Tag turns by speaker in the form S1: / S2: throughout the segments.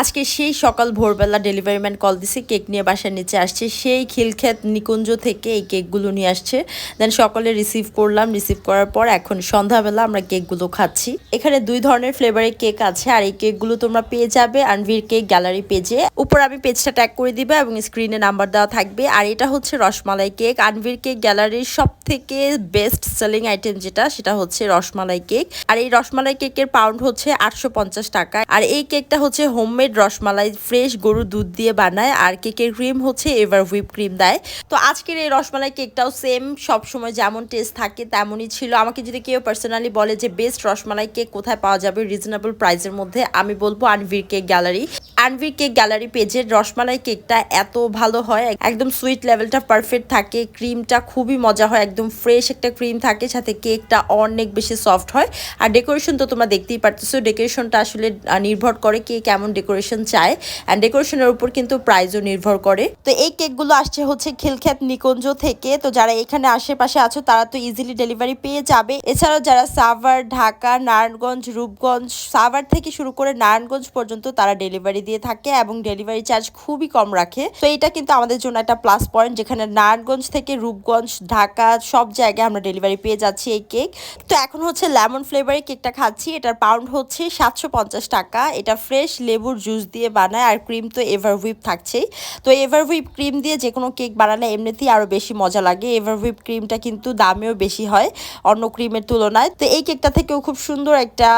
S1: আজকে সেই সকাল ভোরবেলা ডেলিভারি ম্যান কল দিছে কেক নিয়ে বাসার নিচে আসছে। সেই খিলক্ষেত নিকুঞ্জ থেকে এই কেকগুলো নিয়ে আসছে। দেন সকালে রিসিভ করলাম রিসিভ করার পর এখন সন্ধ্যাবেলা আমরা কেকগুলো খাচ্ছি। এখানে দুই ধরনের ফ্লেভারের কেক আছে, আর এই কেকগুলো তোমরা পেয়ে যাবে আনভির কেক গ্যালারি পেজে উপর আমি পেজটা ট্যাগ করে দিবে এবং স্ক্রিনে নাম্বার দেওয়া থাকবে। আর এটা হচ্ছে রসমালাই কেক আনভির কেক গ্যালারির সব থেকে বেস্ট সেলিং আইটেম যেটা, সেটা হচ্ছে রসমালাই কেক আর এই রসমালাই কেকের পাউন্ড হচ্ছে আটশো পঞ্চাশ টাকা। আর এই কেকটা হচ্ছে হোমমেড রসমালাই ফ্রেশ গরুর দুধ দিয়ে বানায় আর কেকের ক্রিম হচ্ছে এভার হুইপ ক্রিম দেয়। তো আজকের এই রসমালাই কেকটাও সেম সব সময় যেমন টেস্ট থাকে তেমনই ছিল। আমাকে যদি কেউ পার্সোনালি বলে যে বেস্ট রসমালাই কেক কোথায় পাওয়া যাবে রিজনেবল প্রাইসের মধ্যে, আমি বলব Anvir cake gallery Anvir cake gallery পেজের রসমালাই কেকটা এত ভালো হয়, একদম সুইট লেভেলটা পারফেক্ট থাকে ক্রিমটা খুবই মজা হয়, একদম ফ্রেশ একটা ক্রিম থাকে, সাথে কেকটা অনেক বেশি সফট হয়। আর ডেকোরেশন তো তোমরা দেখতেই পারতেছো ডেকোরেশনটা আসলে নির্ভর করে কে কেমন ডেকোরেশন চায়। অ্যান্ড ডেকোরেশনের উপর কিন্তু প্রাইসও নির্ভর করে। তো এই কেকগুলো আসছে হচ্ছে খিলখ্যাত নিকুঞ্জ থেকে। তো যারা এখানে আশেপাশে আছো, তারা তো ইজিলি ডেলিভারি পেয়ে যাবে। এছাড়াও যারা সাভার, ঢাকা, নারায়ণগঞ্জ, রূপগঞ্জ, সাভার থেকে শুরু করে নারায়ণগঞ্জ পর্যন্ত তারা ডেলিভারি দিয়ে থাকে এবং ডেলিভারি চার্জ খুবই কম রাখে। তো এটা কিন্তু আমাদের জন্য একটা প্লাস পয়েন্ট যেখানে নারায়ণগঞ্জ থেকে রূপগঞ্জ, ঢাকা সব জায়গায় আমরা ডেলিভারি পেয়ে যাচ্ছি এই কেক তো এখন হচ্ছে লেমন ফ্লেভারের কেকটা খাচ্ছি। এটার পাউন্ড হচ্ছে সাতশো পঞ্চাশ টাকা। এটা ফ্রেশ লেবুর জুস দিয়ে বানায় আর ক্রিম তো এভার হুইপ থাকছেই। তো এভার হুইপ ক্রিম দিয়ে যে কোনো কেক বানালে এমনিতেই আরও বেশি মজা লাগে। এভার হুইপ ক্রিমটা কিন্তু দামেও বেশি হয় অন্য ক্রিমের তুলনায়। তো এই কেকটা থেকেও খুব সুন্দর একটা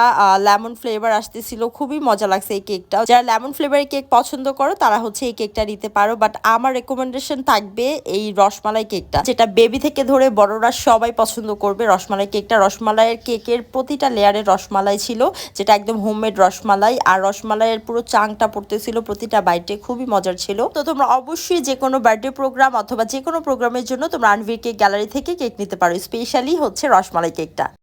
S1: লেমন ফ্লেভার আসতেছিল। খুবই মজা লাগছে এই কেকটা যারা লেমন ফ্লেভারের কেক পছন্দ করো, তারা হচ্ছে এই কেকটা নিতে পারো। বাট আমার রেকমেন্ডেশন থাকবে এই রসমালাই কেকটা যেটা বেবি থেকে ধরে বড়রা সবাই পছন্দ করবে রসমালাই কেকটা রসমালাইয়ের কেকের প্রতিটা লেয়ারের রসমালাই ছিল, যেটা একদম হোমমেড রসমালাই। আর রসমালাইয়ের পুরো চাংটা পড়তেছিল প্রতিটা বাইটে খুবই মজার ছিল। তো তোমরা অবশ্যই যে কোনো বার্থডে প্রোগ্রাম অথবা যে কোনো প্রোগ্রামের জন্য তোমরা আনভির কেক গ্যালারি থেকে কেক নিতে পারো স্পেশালি হচ্ছে রসমালাই কেকটা